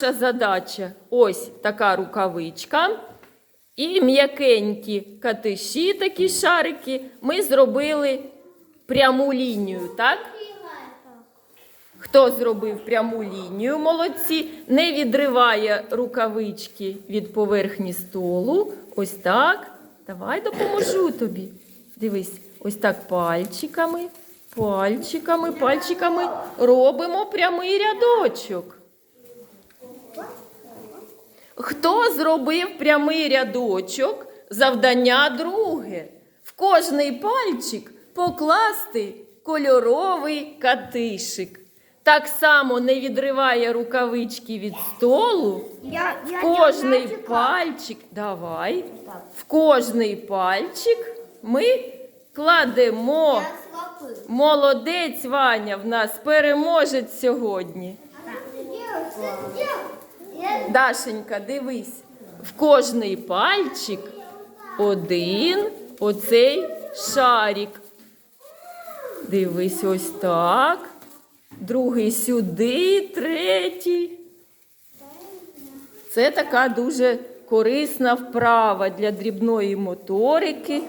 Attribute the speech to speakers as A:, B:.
A: Наша задача ось така рукавичка. І м'якенькі катиші, такі шарики, ми зробили пряму лінію, так? Хто зробив пряму лінію, молодці, не відриває рукавички від поверхні столу. Ось так. Давай допоможу тобі. Дивись, ось так пальчиками, пальчиками, пальчиками робимо прямий рядочок. Хто зробив прямий рядочок? Завдання друге. В кожний пальчик покласти кольоровий катишик. Так само не відриває рукавички від столу.
B: Я, я
A: В кожний
B: дівчатка.
A: пальчик, давай. В кожний пальчик ми кладемо. Молодець Ваня в нас переможець сьогодні.
B: Я
A: Дашенька, дивись, в кожний пальчик один оцей шарик. Дивись ось так. Другий сюди, третій. Це така дуже корисна вправа для дрібної моторики.